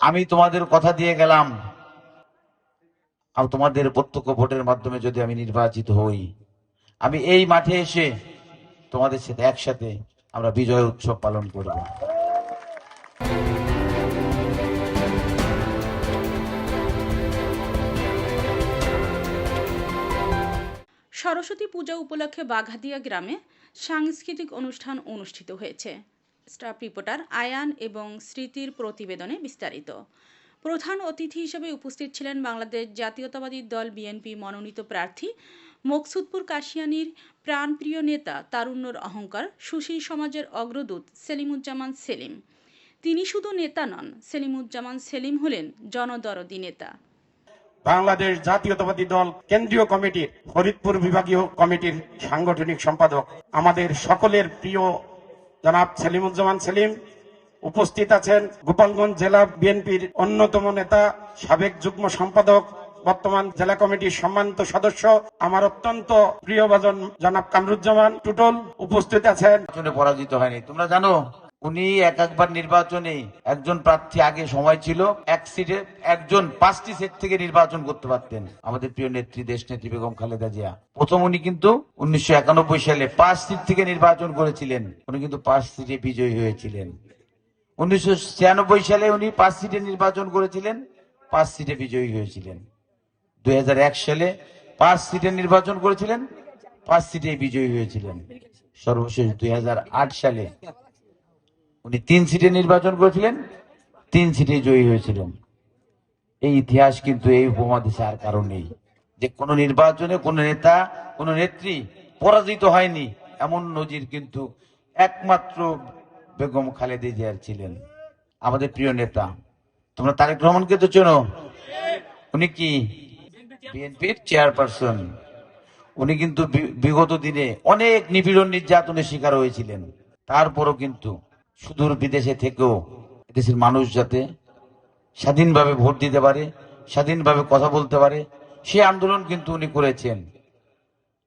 আমি তোমাদের কথা দিয়ে গেলাম। আর তোমাদের প্রত্যক্ষ ভোটের মাধ্যমে যদি আমি নির্বাচিত হই, আমি এই মাঠে এসে তোমাদের সাথে একসাথে আমরা বিজয় উৎসব পালন করব। সরস্বতী পূজা উপলক্ষে বাঘাদিয়া গ্রামে সাংস্কৃতিক অনুষ্ঠান অনুষ্ঠিত হয়েছে। স্টাফ রিপোর্টার আয়ান এবং স্মৃতির প্রতিবেদনে বিস্তারিত। প্রধান অতিথি হিসেবে উপস্থিত ছিলেন বাংলাদেশ জাতীয়তাবাদী দল বিএনপি মনোনীত প্রার্থী মকসুদপুর কাশিয়ানির প্রাণপ্রিয় নেতা তারুণ্যর অহংকার, সুশীল সমাজের অগ্রদূত সেলিমুজ্জামান সেলিম। তিনি শুধু নেতা নন, সেলিমুজ্জামান সেলিম হলেন জনদরদি নেতা। বাংলাদেশ জাতীয়তাবাদী দল কেন্দ্রীয় কমিটির, ফরিদপুর বিভাগীয় কমিটির সাংগঠনিক সম্পাদক, আমাদের সকলের প্রিয় জনাব সেলিমুজ্জামান সেলিম। উপস্থিত আছেন গোপালগঞ্জ জেলা বিএনপির অন্যতম নেতা, সাবেক যুগ্ম সম্পাদক, বর্তমান জেলা কমিটির সম্মানিত সদস্য, আমার অত্যন্ত প্রিয় ভাজন জনাব কামরুজ্জামান টুটল। উপস্থিত আছেন। পরাজিত হয়নি। তোমরা জানো উনি এক একবার নির্বাচনে একজন প্রার্থী আগে সময় ছিল, এক সিটে একজন পাঁচটি সেট থেকে নির্বাচন করতে পারতেন। আমাদের প্রিয় নেত্রী দেশ নেত্রী বেগম খালেদা জিয়া। প্রথম উনি কিন্তু উনিশশো একানব্বই সালে পাঁচ সিট থেকে নির্বাচন করেছিলেন। উনি কিন্তু পাঁচ সিটে বিজয়ী হয়েছিলেন। উনিশশো ছিয়ানব্বই সালে উনি পাঁচ সিটে নির্বাচন করেছিলেন, পাঁচ সিটে বিজয়ী হয়েছিলেন। দুই হাজার এক সালে পাঁচ সিটে নির্বাচন করেছিলেন, পাঁচ সিটে বিজয়ী হয়েছিলেন। সর্বশেষ দুই হাজার আট সালে উনি তিন সিটে নির্বাচন করেছিলেন, তিন সিটে জয়ী হয়েছিলেন। এই ইতিহাস কিন্তু এই উপমহাদেশে আর কারণ নেই। যে কোন নির্বাচনে কোন নেতা, কোন নেত্রী পরাজিত হয়নি, এমন নজির কিন্তু একমাত্র বেগম খালেদা জিয়ার ছিলেন। আমাদের প্রিয় নেতা, তোমরা তারেক রহমানকে তো চেনো? উনি কি বিএনপির চেয়ারপারসন? উনি কিন্তু বিগত দিনে অনেক নিপীড়ন নির্যাতনের শিকার হয়েছিলেন। তারপরও কিন্তু সুদূর বিদেশে থেকেও দেশের মানুষ যাতে স্বাধীনভাবে ভোট দিতে পারে, স্বাধীনভাবে কথা বলতে পারে, সে আন্দোলন কিন্তু উনি করেছেন।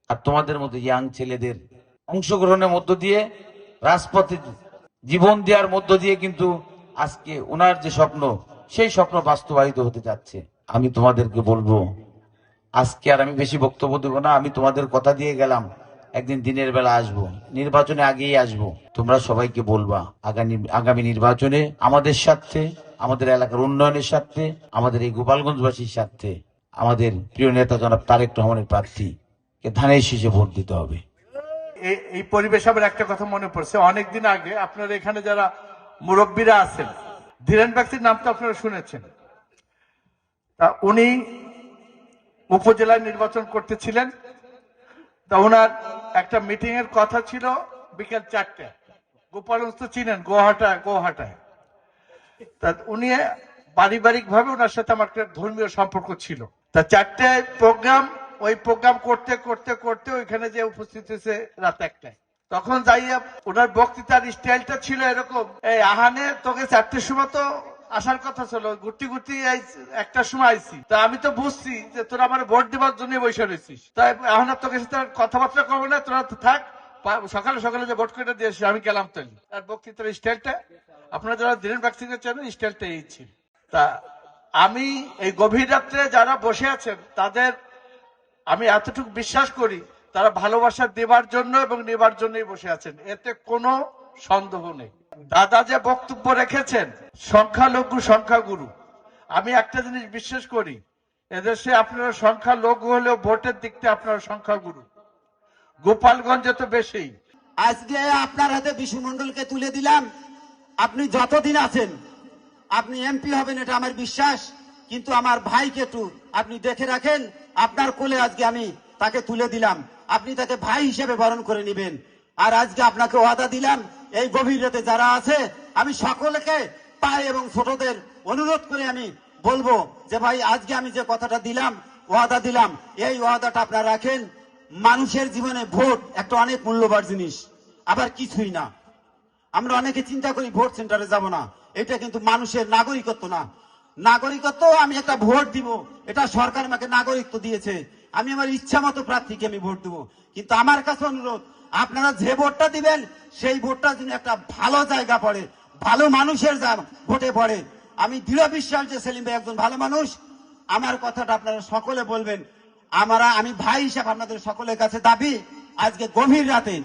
আর তোমাদের মতো ইয়াং ছেলেদের অংশগ্রহণের মধ্য দিয়ে, রাজপথে জীবন দেওয়ার মধ্য দিয়ে কিন্তু আজকে ওনার যে স্বপ্ন, সেই স্বপ্ন বাস্তবায়িত হতে যাচ্ছে। আমি তোমাদেরকে বলব, আজকে আর আমি বেশি বক্তব্য দেবো না, আমি তোমাদের কথা দিয়ে গেলাম। একদিন দিনের বেলা আসব, নির্বাচনে আগেই আসব। তোমরা সবাইকে বলবা, আগামী আগামী নির্বাচনে আমাদের স্বার্থে, আমাদের এলাকার উন্নয়নের স্বার্থে, আমাদের এই গোপালগঞ্জবাসীর স্বার্থে, আমাদের প্রিয় নেতা জনাব তারেক রহমানের প্রার্থী ধানের শীষে ভোট দিতে হবে। এই- পরিবেশ আমার একটা কথা মনে পড়ছে। অনেকদিন আগে আপনারা এখানে যারা মুরব্বীরা আছেন, ধীরেন ব্যক্তির নাম তো আপনারা শুনেছেন উনি উপজেলায় নির্বাচন করতেছিলেন তা ওনার একটা মিটিং এর কথা ছিল বিকেল চারটে। গোপালগঞ্জ তো চিনেন গোহাটা গোহাটায় তা উনি পারিবারিক ভাবে ওনার সাথে আমার একটা ধর্মীয় সম্পর্ক ছিল। তা চারটে প্রোগ্রাম ওই প্রোগ্রাম করতে করতে করতে ওইখানে যে উপস্থিত হয়েছে রাত একটায়। তখন যাইয়া ওনার বক্তৃতার স্টাইলটা ছিল এরকম, এই আহানে তোকে চারটের সময় তো আসার কথা ছিল, ঘুরতে ঘুরতে একটা সময় আইছি। তা আমি তো বুঝছি যে তোরা আমার ভোট দেওয়ার জন্য বসে রয়েছিস। তাই এখন আর তোকে সাথে কথাবার্তা করব না, তোরা তো থাক। সকালে সকালে যে ভোট করে দিয়েছি আমি গেলাম তাহলে তার বক্তৃতার স্টাইলটা, আপনারা যারা দিনের ব্যক্তিকে চেনেন, স্টাইলটা এই ছিল। তা আমি এই গভীর রাত্রে যারা বসে আছেন, তাদের আমি এতটুকু বিশ্বাস করি, তারা ভালোবাসা দেবার জন্য এবং নেবার জন্যই বসে আছেন। এতে কোনো সন্দেহ নেই। দাদা যে বক্তব্য রেখেছেন সংখ্যালঘু সংখ্যাগুরু। আমি একটা জিনিস বিশ্বাস করি, এদেশে আপনারা সংখ্যালঘু হলেও ভোটের দিক থেকে আপনারা সংখ্যাগুরু। গোপালগঞ্জে তো বেশি। আজকে আপনার হাতে বিশু মন্ডলকে তুলে দিলাম। আপনি যতদিন আছেন, আপনি এমপি হবেন, এটা আমার বিশ্বাস। কিন্তু আমার ভাইকে একটু আপনি দেখে রাখেন, আপনার কোলে আজকে আমি তাকে তুলে দিলাম। আপনি তাকে ভাই হিসেবে বরণ করে নেবেন। আর আজকে আপনাকে ওয়াদা দিলাম, এই গভীর রাতে যারা আছে, আমি সকলকে পাই এবং ছোটদের অনুরোধ করে আমি বলব যে ভাই, আজকে আমি যে কথাটা দিলাম, ওয়াদা দিলাম, এই ওয়াদাটা আপনারা রাখেন। মানুষের জীবনে ভোট একটা অনেক মূল্যবান জিনিস, আবার কিছুই না। আমরা অনেকে চিন্তা করি ভোট সেন্টারে যাব না, এটা কিন্তু মানুষের নাগরিকত্ব না। নাগরিকত্ব, আমি একটা ভোট দিব, এটা সরকার আমাকে নাগরিকত্ব দিয়েছে। আমি আমার ইচ্ছা মতো প্রার্থীকে আমি ভোট দেবো। কিন্তু আমার কাছে অনুরোধ, আপনারা যে ভোটটা দিবেন, সেই ভোটটা যেন একটা ভালো জায়গা পড়ে ভালো মানুষের ভোটে পড়ে। আমি দৃঢ় বিশ্বাস যে সেলিম ভাই একজন ভালো মানুষ। আমার কথাটা আপনারা সকলে বলবেন। আমরা, আমি ভাই হিসাবে আপনাদের সকলের কাছে দাবি, আজকে গভীর রাতে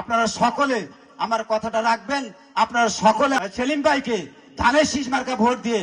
আপনারা সকলে আমার কথাটা রাখবেন। আপনারা সকলে, সেলিম ভাইকে ধানের শীষ মার্কা ভোট দিয়ে